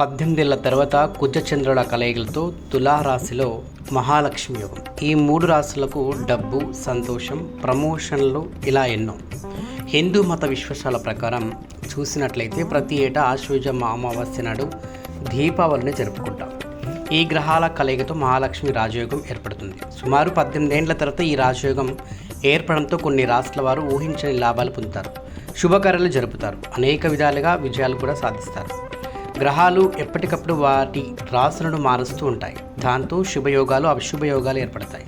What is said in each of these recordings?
పద్దెనిమిదేళ్ళ తర్వాత కుజచంద్రుల కలయికలతో తులారాశిలో మహాలక్ష్మి యోగం. ఈ మూడు రాశులకు డబ్బు సంతోషం ప్రమోషన్లు ఇలా ఎన్నో. హిందూ మత విశ్వాసాల ప్రకారం చూసినట్లయితే ప్రతి ఏటా ఆశ్వజ అమావాస్య నాడు దీపావళిని జరుపుకుంటాం. ఈ గ్రహాల కలయికతో మహాలక్ష్మి రాజయోగం ఏర్పడుతుంది. సుమారు పద్దెనిమిదేండ్ల తర్వాత ఈ రాజయోగం ఏర్పడంతో కొన్ని రాష్ట్రాల వారు ఊహించని లాభాలు పొందుతారు. శుభకార్యాలు జరుపుతారు. అనేక విధాలుగా విజయాలు కూడా సాధిస్తారు. గ్రహాలు ఎప్పటికప్పుడు వాటి రాసులను మారుస్తూ ఉంటాయి. దాంతో శుభయోగాలు అశుభయోగాలు ఏర్పడతాయి.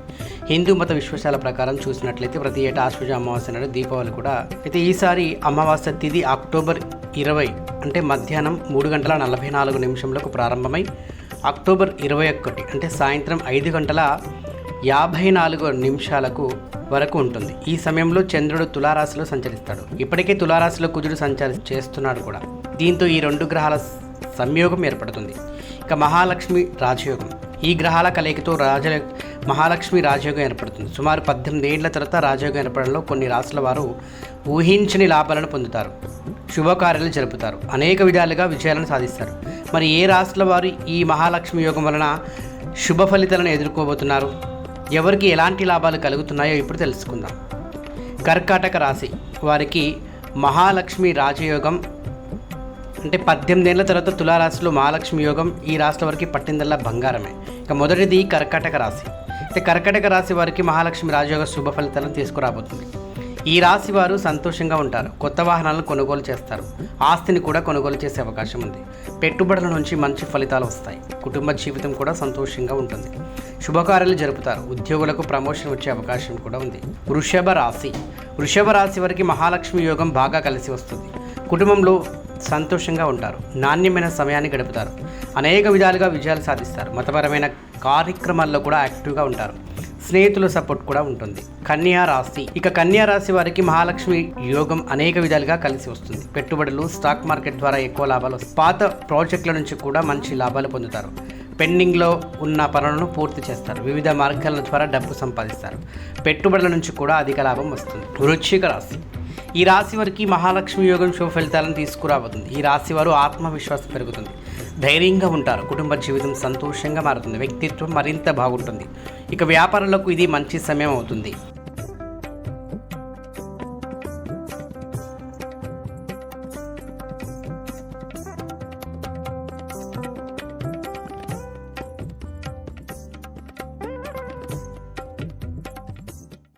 హిందూ మత విశ్వాసాల ప్రకారం చూసినట్లయితే ప్రతి ఏటా ఆశ్వజ అమావాస్య నాడు దీపావళి కూడా అయితే ఈసారి అమావాస్య తిథి అక్టోబర్ ఇరవై అంటే మధ్యాహ్నం మూడు గంటల నలభై నాలుగు నిమిషంలకు ప్రారంభమై అక్టోబర్ ఇరవై ఒకటి అంటే సాయంత్రం ఐదు గంటల యాభై నాలుగు నిమిషాలకు వరకు ఉంటుంది. ఈ సమయంలో చంద్రుడు తులారాశిలో సంచరిస్తాడు. ఇప్పటికే తులారాశిలో కుజుడు సంచరి చేస్తున్నాడు కూడా. దీంతో ఈ రెండు గ్రహాల సంయోగం ఏర్పడుతుంది. ఇక మహాలక్ష్మి రాజయోగం. ఈ గ్రహాల కలయికతో రాజ మహాలక్ష్మి రాజయోగం ఏర్పడుతుంది. సుమారు పద్దెనిమిది ఏళ్ళ తర్వాత రాజయోగం ఏర్పడంలో కొన్ని రాసుల వారు ఊహించని లాభాలను పొందుతారు. శుభకార్యాలు జరుపుతారు. అనేక విధాలుగా విజయాలను సాధిస్తారు. మరి ఏ రాష్ట్రాల వారు ఈ మహాలక్ష్మి యోగం వలన శుభ ఫలితాలను ఎదుర్కోబోతున్నారు? ఎవరికి ఎలాంటి లాభాలు కలుగుతున్నాయో ఇప్పుడు తెలుసుకుందాం. కర్కాటక రాశి వారికి మహాలక్ష్మి రాజయోగం అంటే పద్దెనిమిదేళ్ళ తర్వాత తులారాశిలో మహాలక్ష్మి యోగం ఈ రాశుల వారికి పట్టిందల్లా బంగారమే. ఇక మొదటిది కర్కాటక రాశి. అయితే కర్కాటక రాశి వారికి మహాలక్ష్మి రాజయోగ శుభ ఫలితాలను తీసుకురాబోతుంది. ఈ రాశి వారు సంతోషంగా ఉంటారు. కొత్త వాహనాలను కొనుగోలు చేస్తారు. ఆస్తిని కూడా కొనుగోలు చేసే అవకాశం ఉంది. పెట్టుబడుల నుంచి మంచి ఫలితాలు వస్తాయి. కుటుంబ జీవితం కూడా సంతోషంగా ఉంటుంది. శుభకార్యాలు జరుపుతారు. ఉద్యోగులకు ప్రమోషన్ వచ్చే అవకాశం కూడా ఉంది. వృషభ రాశి. వృషభ రాశి వారికి మహాలక్ష్మి యోగం బాగా కలిసి వస్తుంది. కుటుంబంలో సంతోషంగా ఉంటారు. నాణ్యమైన సమయాన్ని గడుపుతారు. అనేక విధాలుగా విజయాలు సాధిస్తారు. మతపరమైన కార్యక్రమాల్లో కూడా యాక్టివ్గా ఉంటారు. స్నేహితుల సపోర్ట్ కూడా ఉంటుంది. కన్యా రాశి. ఇక కన్యా రాశి వారికి మహాలక్ష్మి యోగం అనేక విధాలుగా కలిసి వస్తుంది. పెట్టుబడులు స్టాక్ మార్కెట్ ద్వారా ఎక్కువ లాభాలు వస్తాయి. పాత ప్రాజెక్టుల నుంచి కూడా మంచి లాభాలు పొందుతారు. పెండింగ్లో ఉన్న పనులను పూర్తి చేస్తారు. వివిధ మార్గాల ద్వారా డబ్బు సంపాదిస్తారు. పెట్టుబడుల నుంచి కూడా అధిక లాభం వస్తుంది. వృశ్చిక రాశి. ఈ రాశి వారికి మహాలక్ష్మి యోగం శుభ ఫలితాలను తీసుకురాబోతుంది. ఈ రాశి వారు ఆత్మవిశ్వాసం పెరుగుతుంది. ధైర్యంగా ఉంటారు. కుటుంబ జీవితం సంతోషంగా మారుతుంది. వ్యక్తిత్వం మరింత బాగుంటుంది. ఇక వ్యాపారులకు ఇది మంచి సమయం అవుతుంది.